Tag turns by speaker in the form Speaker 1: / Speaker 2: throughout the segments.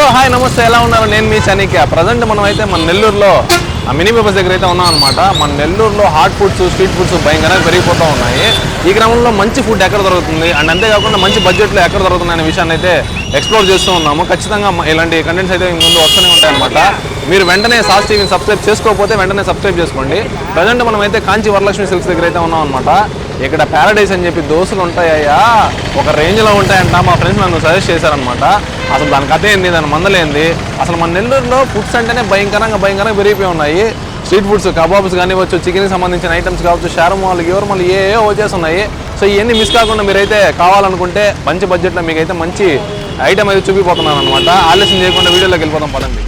Speaker 1: Hello hi నమస్తే. ఎలా ఉన్నారు? నేను మీ చనిక ప్రజెంట్ మనం అయితే మన నెల్లూరులో ఆ మినీ పేపర్స్ దగ్గర అయితే ఉన్నాం అనమాట మన నెల్లూరులో హాట్ ఫుడ్స్ స్ట్రీట్ ఫుడ్స్ భయంకరంగా పెరిగిపోతూ ఉన్నాయి. ఈ క్రమంలో మంచి ఫుడ్ ఎక్కడ దొరుకుతుంది? అండ్ అంతేకాకుండా మంచి బడ్జెట్లో ఎక్కడ దొరుకుతుంది అనే విషయాన్ని అయితే ఎక్స్ప్లోర్ చేస్తూ ఉన్నాము. ఖచ్చితంగా ఇలాంటి కంటెంట్స్ అయితే ముందు వస్తూనే ఉంటాయి అనమాట మీరు వెంటనే సాస్ టీవీని సబ్స్క్రైబ్ చేసుకోకపోతే వెంటనే సబ్స్క్రైబ్ చేసుకోండి. ప్రజెంట్ మనం అయితే కాంచి వరలక్ష్మి సిల్క్స్ దగ్గర అయితే ఉన్నాం అనమాట ఇక్కడ ప్యారడైస్ అని చెప్పి దోశలు ఉంటాయ్యా ఒక రేంజ్లో ఉంటాయంట. మా ఫ్రెండ్స్ నన్ను సజెస్ట్ చేశారనమాట అసలు దాని కథ ఏంది? దాని మందలేంది అసలు మన నెల్లూరులో ఫుడ్స్ అంటేనే భయంకరంగా భయంకరంగా పెరిగిపోయి ఉన్నాయి. స్ట్రీట్ ఫుడ్స్ కబాబ్స్ కానివ్వచ్చు చికెన్కి సంబంధించిన ఐటమ్స్ కావచ్చు షారుమాలు ఎవరు ఏ ఏ వచ్చేసి ఉన్నాయి సో ఇవన్నీ మిస్ కాకుండా మీరైతే కావాలనుకుంటే మంచి బడ్జెట్లో మీకైతే మంచి ఐటమ్ అయితే చూపిపోతున్నాను అనమాట ఆలస్యం చేయకుండా వీడియోలోకి వెళ్ళిపోతాం పదండి.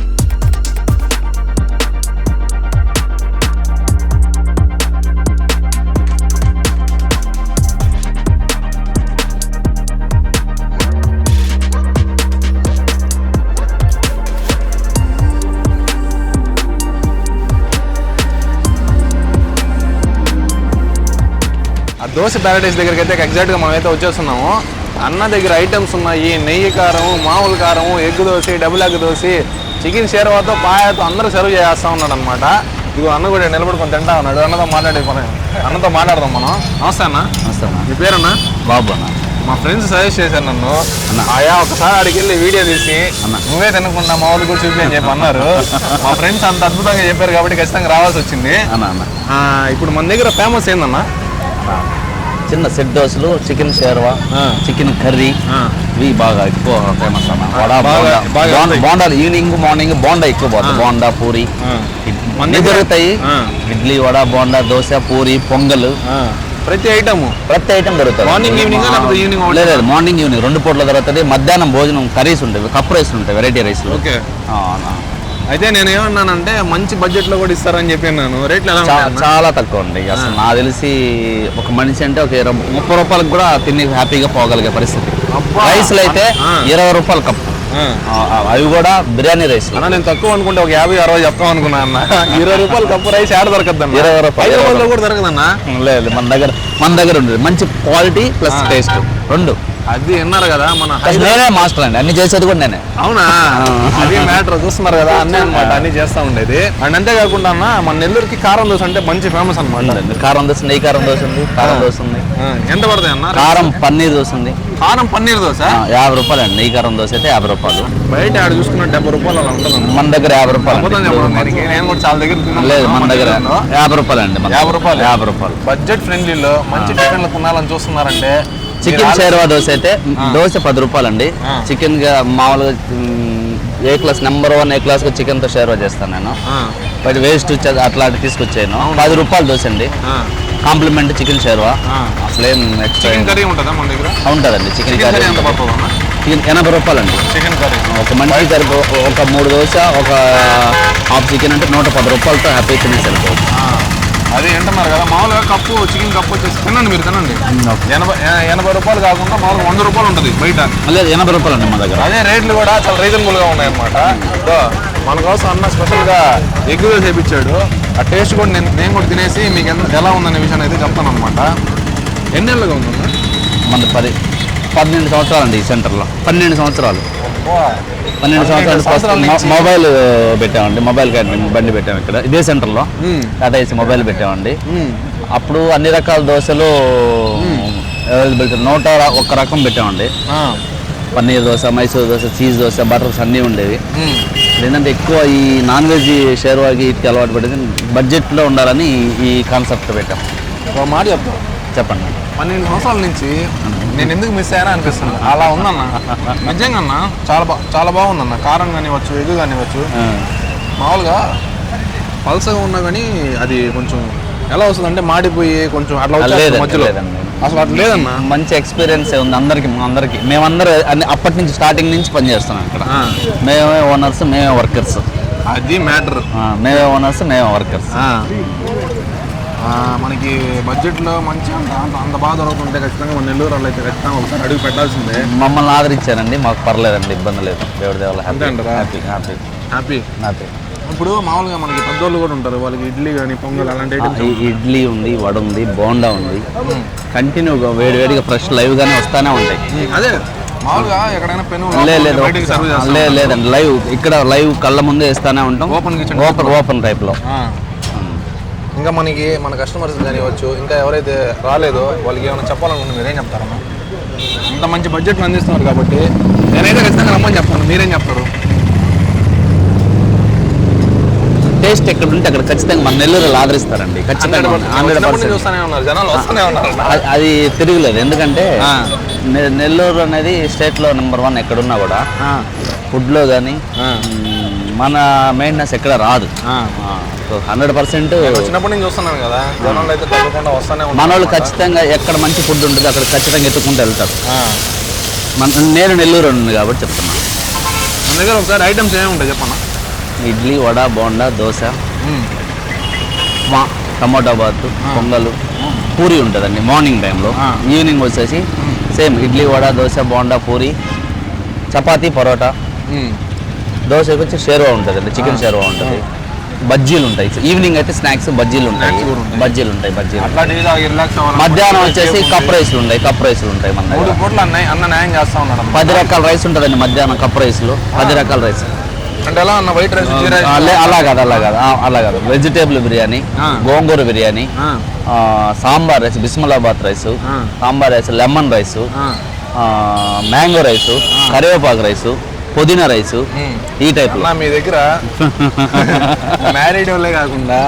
Speaker 1: దోశ ప్యారడైస్ దగ్గరికి అయితే ఎగ్జాక్ట్గా మనం అయితే వచ్చేస్తున్నాము. అన్న దగ్గర ఐటమ్స్ ఉన్నాయి. నెయ్యి కారం మామూలు కారం egg dosa double egg dosa chicken షేర్వాతో పాయతో అందరూ సర్వ్ చేస్తా ఉన్నాడు అనమాట ఇదిగో అన్న కూడా నిలబడుకొని తింటా ఉన్నాడు. అన్నతో మాట్లాడే అన్నతో మాట్లాడదాం మనం. నమస్తే అన్న.
Speaker 2: నమస్తే అన్న.
Speaker 1: మీ పేరన్నా?
Speaker 2: బాబు అన్న.
Speaker 1: మా ఫ్రెండ్స్ సజెస్ట్ చేశారు నన్ను.
Speaker 2: అన్న.
Speaker 1: ఆయా ఒకసారి అడిగి వెళ్ళి వీడియో తీసి
Speaker 2: అన్న.
Speaker 1: నువ్వే తినకుండా మా వాళ్ళు కూడా చూపి అని చెప్పి అన్నారు. మా ఫ్రెండ్స్ అంత అద్భుతంగా చెప్పారు కాబట్టి ఖచ్చితంగా రావాల్సి వచ్చింది.
Speaker 2: అన్న అన్న.
Speaker 1: ఇప్పుడు మన దగ్గర ఫేమస్ ఏందన్నా?
Speaker 2: చిన్న సెట్ దోశలు చికెన్ షేర్వా. Chicken curry. ఇవి బాగా ఎక్కువ ఫేమస్ అన్న. బోండాలు ఈవినింగ్ మార్నింగ్ బోండా ఎక్కువ పోతుంది బోండా పూరి. అన్ని దొరుకుతాయి. ఇడ్లీ వడ బోండా దోశ పూరి పొంగల్.
Speaker 1: ప్రతి ఐటమ్.
Speaker 2: ప్రతి ఐటమ్ దొరుకుతుంది
Speaker 1: లేకపోతే evening ఒకటా?
Speaker 2: లేదు మార్నింగ్ ఈవినింగ్ రెండు పూట్ల దొరుకుతుంది మధ్యాహ్నం భోజనం కర్రీస్ ఉంటాయి. కప్పు రైస్ ఉంటాయి వెరైటీ రైస్
Speaker 1: ఓకే. అయితే నేను ఏమన్నానంటే మంచి బడ్జెట్లో కూడా ఇస్తారని చెప్పి అన్నాను రేట్లు ఎలా ఉంటాయి అన్న?
Speaker 2: చాలా తక్కువ అండి. అసలు నాకు తెలిసి ఒక మనిషి అంటే ఒక ఇరవై ముప్పై రూపాయలకు కూడా తిని హ్యాపీగా పోగలిగే పరిస్థితి.
Speaker 1: అబ్బా.
Speaker 2: రైస్లు అయితే
Speaker 1: ఆ.
Speaker 2: ఇరవై రూపాయలు కప్పు.
Speaker 1: ఆ.
Speaker 2: ఆ, ఆ, అవి కూడా బిర్యానీ రైస్
Speaker 1: అన్న నేను తక్కువ అనుకుంటే ఒక యాభై అరవై చెప్తాం అనుకున్నా అన్న. ఇరవై రూపాయలు కప్పు రైస్ ఏడ దొరకద్దు అన్న
Speaker 2: ఇరవై రూపాయలు, ఇరవై
Speaker 1: హైదరాబాద్లో కూడా దొరకదన్నా?
Speaker 2: లేదు మన దగ్గర మన దగ్గర ఉండదు. మంచి క్వాలిటీ ప్లస్. టేస్ట్ రెండు.
Speaker 1: అది విన్నారు కదా మన
Speaker 2: నేనే మాస్టర్ అండి అన్ని చేసేది కూడా నేనే.
Speaker 1: అవునా? అది మ్యాటర్ చూస్తున్నారు కదా అన్నీ అనమాట అన్ని చేస్తా ఉండేది. అండ్ అంతేకాకుండా అన్న మన నెల్లూరుకి కారం దోశ అంటే మంచి ఫేమస్ అనమాట.
Speaker 2: కారం దోశ నెయ్యి కారం దోశ ఉంది కారం దోశ ఉంది.
Speaker 1: ఎంత పడతాయి అన్న?
Speaker 2: కారం పన్నీర్ దోశ ఉంది.
Speaker 1: కారం పన్నీర్ దోశ?
Speaker 2: యాభై రూపాయలు అండి నెయ్యి కారం దోశ అయితే యాభై రూపాయలు.
Speaker 1: బయట ఆడ చూసుకున్న డెబ్బై రూపాయలు అలా ఉంటుంది.
Speaker 2: మన దగ్గర యాభై రూపాయలు
Speaker 1: నేను కూడా చాలా దగ్గర.
Speaker 2: లేదు మన దగ్గర. యాభై రూపాయలు అండి
Speaker 1: యాభై రూపాయలు?
Speaker 2: యాభై రూపాయలు.
Speaker 1: బడ్జెట్ ఫ్రెండ్లీలో మంచి టిఫిన్లు తినాలని చూస్తున్నారంటే
Speaker 2: చికెన్ షేర్వా దోశ అయితే దోశ పది రూపాయలు అండి
Speaker 1: ఆ.
Speaker 2: చికెన్గా మామూలుగా A class number one A class చికెన్తో షేర్వా చేస్తాను నేను. బట్ వేస్ట్ అట్లాంటి తీసుకొచ్చాను పది రూపాయలు దోశ అండి కాంప్లిమెంట్ చికెన్ షేర్వా. అసలేం ఎక్స్ట్రా ఉంటుందండి చికెన్
Speaker 1: కర్రీ
Speaker 2: ఎనభై రూపాయలు అండి
Speaker 1: చికెన్ కర్రీ.
Speaker 2: ఒక మనిషి కర్రీ ఒక మూడు దోశ ఒక హాఫ్ చికెన్ అంటే నూట పది రూపాయలతో హ్యాపీ తినేసి వెళ్ళిపోవచ్చు
Speaker 1: అది ఏంటన్నారు కదా మామూలుగా కప్పు చికెన్ కప్పు వచ్చేసి తినండి మీరు తినండి. ఎనభై ఎనభై రూపాయలు కాకుండా మామూలుగా వంద రూపాయలు ఉంటుంది బయట.
Speaker 2: లేదు ఎనభై రూపాయలు అండి మా దగ్గర.
Speaker 1: అదే రేట్లు కూడా చాలా రీజనబుల్గా ఉన్నాయన్నమాట. మన కోసం అన్న స్పెషల్గా ఎగ్ చేపించాడు. ఆ టేస్ట్ కూడా నేను నేను కూడా తినేసి మీకు ఎంత ఎలా ఉందనే విషయాన్ని అయితే చెప్తాను అనమాట ఎన్నేళ్ళుగా ఉందన్న?
Speaker 2: మన పది పన్నెండు సంవత్సరాలు అండి ఈ సెంటర్లో. పన్నెండు సంవత్సరాలు. పన్నెండు సంవత్సరాలు. మొబైల్ పెట్టామండి. మొబైల్ క్యాటరింగ్ బండి పెట్టాము ఇక్కడ. ఇదే సెంటర్లో. టాటా ఏసీ మొబైల్ పెట్టామండి. అప్పుడు అన్ని రకాల దోశలు అవైలబిలిటీ నూట ఒక్క రకం పెట్టామండి. పన్నీర్ దోశ మైసూర్ దోశ చీజ్ దోశ బటర్స్ అన్నీ ఉండేవి. ఏంటంటే ఎక్కువ ఈ నాన్ వెజ్ షేర్వాకి ఇటుకి అలవాటు పడేది. బడ్జెట్లో ఉండాలని ఈ- ఈ కాన్సెప్ట్ పెట్టాం.
Speaker 1: ఒక మాట చెప్తాం
Speaker 2: చెప్పండి.
Speaker 1: పన్నెండు సంవత్సరాల నుంచి నేను ఎందుకు మిస్ అయ్యానా అనిపిస్తుంది. అలా ఉందన్న. నిజంగా అన్న చాలా బా చాలా బాగుందన్న. కారం కానివ్వచ్చు ఎగ్ కానివ్వచ్చు. మామూలుగా పల్సగా ఉన్నా కానీ అది కొంచెం ఎలా వస్తుంది అంటే మాడిపోయి కొంచెం అట్లా వచ్చేస్తుంది మధ్యలో. అసలు అట్లా లేదన్న?
Speaker 2: మంచి ఎక్స్పీరియన్స్ ఉంది అందరికి అందరికి. మేమందరూ అన్ని అప్పటి నుంచి స్టార్టింగ్ నుంచి పనిచేస్తున్నాం ఇక్కడ. మేమే ఓనర్స్ మేమే వర్కర్స్
Speaker 1: అది మ్యాటర్
Speaker 2: మేమే ఓనర్స్ మేమే వర్కర్స్
Speaker 1: మనకి బడ్జెట్లో మంచి అంత అంత- బాగా దొరుకుతుంటే ఖచ్చితంగా మన నెల్లూరు వాళ్ళు అయితే ఖచ్చితంగా ఒకసారి అడుగు పెట్టాల్సిందే.
Speaker 2: మమ్మల్ని ఆదరించారండి మాకు పర్లేదండి ఇబ్బంది లేదు. దేవుడి దేవాల
Speaker 1: అంటారా?
Speaker 2: హ్యాపీ హ్యాపీ
Speaker 1: హ్యాపీ
Speaker 2: హ్యాపీ
Speaker 1: ఇప్పుడు మామూలుగా మనకి పెద్దోళ్ళు కూడా ఉంటారు వాళ్ళకి ఇడ్లీ కానీ పొంగల్ అలాంటి
Speaker 2: ఇడ్లీ ఉంది వడ ఉంది బోండా ఉంది. కంటిన్యూగా వేడి వేడిగా ఫ్రెష్ లైవ్ గానే వస్తానే ఉంటాయి.
Speaker 1: అదే. మామూలుగా ఎక్కడైనా పెను
Speaker 2: లేదండి లైవ్ ఇక్కడ లైవ్ కళ్ళ ముందే ఇస్తానే ఉంటాం.
Speaker 1: Kitchen
Speaker 2: ఓపెన్ ఓపెన్ టైప్లో.
Speaker 1: ఇంకా మనకి మన కస్టమర్స్ కానివ్వచ్చు ఇంకా ఎవరైతే రాలేదో వాళ్ళకి ఏమైనా చెప్పాలనుకుంటే మీరేం చెప్తారమ్మా ఇంత మంచి బడ్జెట్ అందిస్తున్నారు కాబట్టి నేనైతే ఖచ్చితంగా రమ్మని చెప్తాను. మీరేం చెప్తారు?
Speaker 2: టేస్ట్ ఎక్కడ ఉంటే అక్కడ ఖచ్చితంగా మన నెల్లూరు ఆదరిస్తారండి. ఖచ్చితంగా హండ్రెడ్ పర్సెంట్.
Speaker 1: చూస్తూనే ఉన్నారు. జనాలు వస్తూనే ఉన్నారు.
Speaker 2: అది తిరగలేదు. ఎందుకంటే నెల్లూరు అనేది స్టేట్లో నెంబర్ వన్ ఎక్కడున్నా కూడా ఫుడ్లో కానీ. మన మెయింటెనెన్స్ ఎక్కడ రాదు. హండ్రెడ్ పర్సెంట్
Speaker 1: చిన్నప్పటి నుంచి చూస్తున్నాను కదా జనాలు అయితే తగ్గకుండా వస్తూనే
Speaker 2: మన వాళ్ళు ఖచ్చితంగా ఎక్కడ మంచి ఫుడ్ ఉంటుంది అక్కడ ఖచ్చితంగా ఎత్తుకుంటూ వెళ్తారు. మన నేను నెల్లూరు ఉంది కాబట్టి చెప్తున్నాను
Speaker 1: మన దగ్గర ఒకసారి ఐటమ్స్ ఏమి ఉంటాయి చెప్పన్నా
Speaker 2: ఇడ్లీ వడ బోండా దోశ మా టమాటా బాత్ పొంగల్ పూరి ఉంటుందండి మార్నింగ్ టైంలో. ఈవినింగ్ వచ్చేసి సేమ్ ఇడ్లీ వడ దోశ బోండా పూరి చపాతీ పరోటా. దోశకి వచ్చి షేర్వా ఉంటుందండి చికెన్ షేర్వా ఉంటుంది. బజ్జీలు ఉంటాయి. ఈవినింగ్ అయితే స్నాక్స్ బజ్జీలు ఉంటాయి. బజ్జీలు ఉంటాయి బజ్జీలు మధ్యాహ్నం వచ్చేసి కప్ రైస్లు ఉంటాయి కప్ రైస్లు ఉంటాయి మన దగ్గర. పది రకాల రైస్ ఉంటుందండి మధ్యాహ్నం కప్ రైస్లు. పది రకాల రైస్.
Speaker 1: అంటే ఎలా అన్న వైట్ రైస్
Speaker 2: అలా కాదు అలా కాదు అలా కాదు. వెజిటేబుల్ బిర్యానీ. గోంగూర biryani sambar rice బిస్మిలాబాద్ rice. Sambar rice lemon rice. Mango rice కరివేపాకు రైస్ పుదీనా రైస్. ఈ టైప్
Speaker 1: అన్న మీ దగ్గర మ్యారీడ్ వాళ్ళే కాకుండా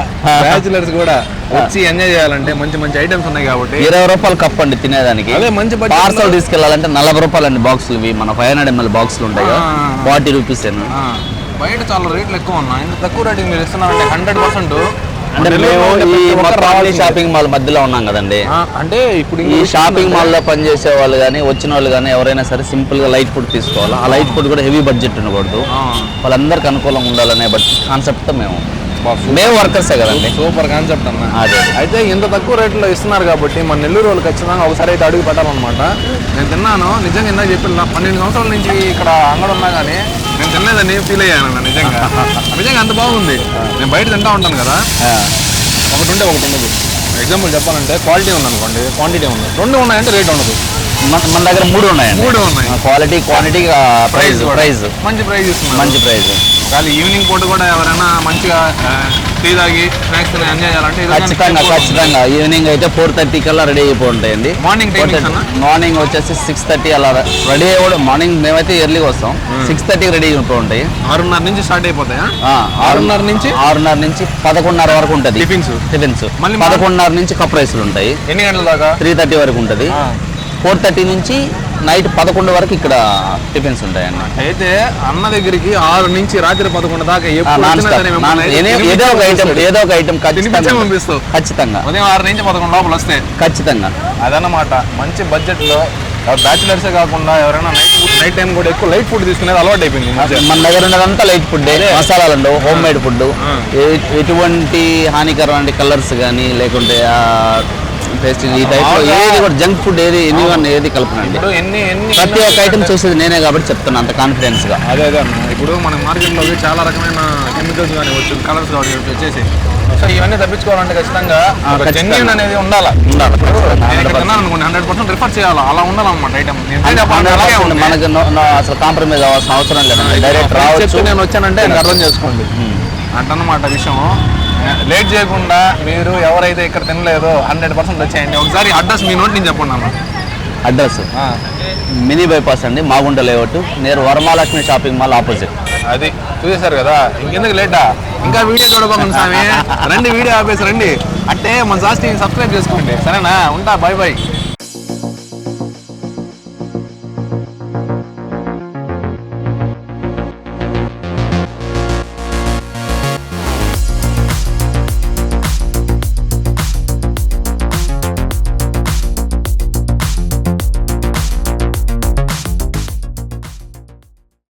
Speaker 1: బ్యాచులర్స్ కూడా వచ్చి ఎంజాయ్ చేయాలంటే మంచి మంచి ఐటమ్స్ ఉన్నాయి కాబట్టి
Speaker 2: ఇరవై రూపాయలు కప్ అండి తినేదానికి.
Speaker 1: అదే మంచి
Speaker 2: పార్సల్
Speaker 1: లో-
Speaker 2: తీసుకెళ్ళాలంటే నలభై రూపాయలు అండి బాక్సులు ఇవి. మన ఫైవ్ హండ్రెడ్ ఎంఎల్ బాక్సులు ఉంటాయి. ఫార్టీ రూపీస్
Speaker 1: బయట చాలా రేట్లు ఎక్కువ ఉన్నాయి. తక్కువ రేటుకి మీరు ఇస్తున్నారంటే హండ్రెడ్ పర్సెంట్
Speaker 2: షాపింగ్ మాల్ మధ్యలో ఉన్నాం కదండి.
Speaker 1: అంటే ఇప్పుడు
Speaker 2: ఈ షాపింగ్
Speaker 1: ఏంటంటే-
Speaker 2: మాల్లో పనిచేసే వాళ్ళు కానీ వచ్చిన వాళ్ళు కానీ ఎవరైనా సరే సింపుల్గా లైట్ ఫుడ్ తీసుకోవాలి? ఆ లైట్ ఫుడ్ కూడా హెవీ బడ్జెట్ ఉండకూడదు. వాళ్ళందరికీ అనుకూలంగా ఉండాలనే బట్ కాన్సెప్ట్తో మేము మేము వర్కర్సే కదండి.
Speaker 1: సూపర్ కాన్సెప్ట్ అన్న.
Speaker 2: అదే.
Speaker 1: అయితే ఇంత తక్కువ రేట్లో ఇస్తున్నారు కాబట్టి మన నెల్లూరు వాళ్ళు ఖచ్చితంగా ఒకసారి అయితే అడుగు పెట్టాలన్నమాట. నేను తిన్నాను. నిజంగా ఇందాక చెప్పిన పన్నెండు సంవత్సరాల నుంచి ఇక్కడ అంగడి ఉన్నా కానీ నేను తినలేదని ఫీల్ అయ్యాను నిజంగా. నిజంగా అంత బాగుంది. నేను బయట తింటా ఉంటాను కదా. ఒకటి ఉంటే ఒకటి ఉండదు. ఎగ్జాంపుల్ చెప్పాలంటే క్వాలిటీ ఉందనుకోండి. క్వాంటిటీ ఉంది రెండు ఉన్నాయంటే రేట్ ఉండదు.
Speaker 2: మన దగ్గర మూడు ఉన్నాయండి
Speaker 1: మూడు ఉన్నాయి.
Speaker 2: Quality quantity price. ప్రైస్
Speaker 1: మంచి ప్రైస్ ఇస్తున్నారు
Speaker 2: మంచి ప్రైస్
Speaker 1: కానీ ఈవినింగ్ పూట కూడా ఎవరైనా మంచిగా టీ తాగి స్నాక్స్ ఎంజాయ్ చేయాలంటే
Speaker 2: ఖచ్చితంగా. ఖచ్చితంగా. ఈవినింగ్ అయితే ఫోర్ థర్టీ కల్లా రెడీ అయిపోయి ఉంటాయండి
Speaker 1: Morning timings అన్నా?
Speaker 2: మార్నింగ్ వచ్చేసి సిక్స్ థర్టీ అలా రెడీ అయ్యి మార్నింగ్ మేమైతే ఎర్లీగా వస్తాం. సిక్స్ థర్టీకి రెడీ ఉంటాయి
Speaker 1: ఆరున్నర నుంచి స్టార్ట్ అయిపోతాయా? ఆరున్నర నుంచి?
Speaker 2: ఆరున్నర నుంచి పదకొండున్నర వరకు ఉంటుంది.
Speaker 1: టిఫిన్స్
Speaker 2: టిఫిన్స్
Speaker 1: మళ్ళీ
Speaker 2: పదకొండున్నర నుంచి కప్ రైస్లు ఉంటాయి.
Speaker 1: ఎన్ని గంటల దాకా?
Speaker 2: త్రీ థర్టీ వరకు ఉంటుంది. ఫోర్ థర్టీ నుంచి నైట్ పదకొండు వరకు ఇక్కడ టిఫిన్స్ ఉంటాయండి
Speaker 1: అయితే అన్న దగ్గరికి ఆరు నుంచి రాత్రి పదకొండు దాకా
Speaker 2: ఏదో ఒక ఐటమ్. ఏదో ఒక ఐటమ్
Speaker 1: పంపిస్తావు
Speaker 2: ఖచ్చితంగా.
Speaker 1: ఉదయం ఆరు నుంచి పదకొండు లోపల వస్తే.
Speaker 2: ఖచ్చితంగా.
Speaker 1: అదన్నమాట. మంచి బడ్జెట్లో బ్యాచులర్సే కాకుండా ఎవరైనా నైట్ ఫుడ్ నైట్ టైం కూడా ఎక్కువ లైట్ ఫుడ్ తీసుకునేది అలవాటు అయిపోయింది.
Speaker 2: మన దగ్గర ఉన్నదంతా లైట్ ఫుడ్ మసాలాలు ఉండవు హోమ్ మేడ్ ఫుడ్. ఎటువంటి హానికరమైన కలర్స్ కానీ లేకుంటే టేస్ట్ ఈ టైప్
Speaker 1: మామూలుగా-
Speaker 2: ఏది కూడా జంక్ ఫుడ్ ఏది ఎనీవన్ ఏది కలపనండి
Speaker 1: ఎన్ని ఎన్ని
Speaker 2: ప్రతి ఒక్క ఐటమ్ చేసేది నేనే కాబట్టి చెప్తున్నా అంత కాన్ఫిడెన్స్గా.
Speaker 1: అదే అదే అన్న. ఇప్పుడు మన మార్కెట్లోకి చాలా రకమైన కెమికల్స్ కానీ వచ్చు కలర్స్ కానీ వచ్చేసి. సో ఇవన్నీ తప్పించుకోవాలంటే ఖచ్చితంగా. జెన్యున్ అనేది ఉండాలి?
Speaker 2: ఉండాలి.
Speaker 1: అనుకోండి హండ్రెడ్ పర్సెంట్ రిఫర్ చేయాలి? అలా ఉండాలన్నమాట ఐటమ్
Speaker 2: మనకి అసలు కాంప్రమైజ్ అవ్వాల్సిన అవసరం లేదండి. డైరెక్ట్ రావచ్చు.
Speaker 1: నేను వచ్చానంటే అర్థం చేసుకోండి. అంటన్నమాట విషయం. లేట్ చేయకుండా మీరు ఎవరైతే ఇక్కడ తినలేదో హండ్రెడ్ పర్సెంట్ వచ్చేయండి. ఒకసారి అడ్రస్ మీ నోటి నుంచి చెప్పండి అన్న.
Speaker 2: అడ్రస్? మినీ బైపాస్ అండి మాగుంట లేఅవుట్ నేరు వరమాలక్ష్మి షాపింగ్ మాల్ ఆపోజిట్.
Speaker 1: అది చూసేశారు కదా ఇంకెందుకు లేటా? ఇంకా వీడియో చూడబోకండి స్వామి. రండి వీడియో ఆపేసి రండి. అంటే మన సాస్టి సబ్స్క్రైబ్ చేసుకోండి. సరేనా? ఉంటా బాయ్ బాయ్.